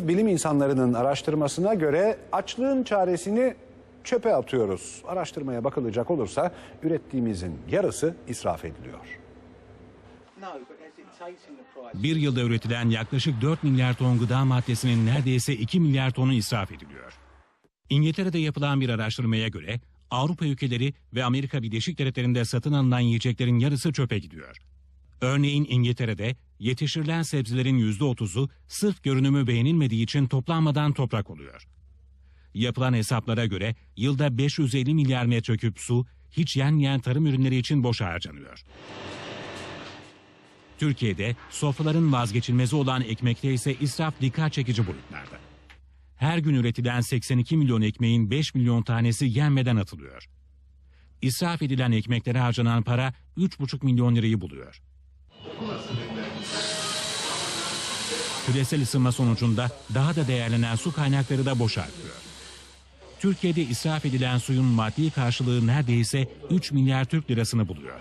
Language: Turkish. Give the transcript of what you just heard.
İngiliz bilim insanlarının araştırmasına göre açlığın çaresini çöpe atıyoruz. Araştırmaya bakılacak olursa ürettiğimizin yarısı israf ediliyor. Bir yılda üretilen yaklaşık 4 milyar ton gıda maddesinin neredeyse 2 milyar tonu israf ediliyor. İngiltere'de yapılan bir araştırmaya göre Avrupa ülkeleri ve Amerika Birleşik Devletleri'nde satın alınan yiyeceklerin yarısı çöpe gidiyor. Örneğin İngiltere'de yetiştirilen sebzelerin %30'u sırf görünümü beğenilmediği için toplanmadan toprak oluyor. Yapılan hesaplara göre yılda 550 milyar metreküp su hiç yenmeyen tarım ürünleri için boşa harcanıyor. Türkiye'de sofraların vazgeçilmezi olan ekmekte ise israf dikkat çekici boyutlarda. Her gün üretilen 82 milyon ekmeğin 5 milyon tanesi yenmeden atılıyor. İsraf edilen ekmeklere harcanan para 3,5 milyon lirayı buluyor. Küresel ısınma sonucunda daha da değerlenen su kaynakları da boşa akıyor. Türkiye'de israf edilen suyun maddi karşılığı neredeyse 3 milyar Türk lirasını buluyor.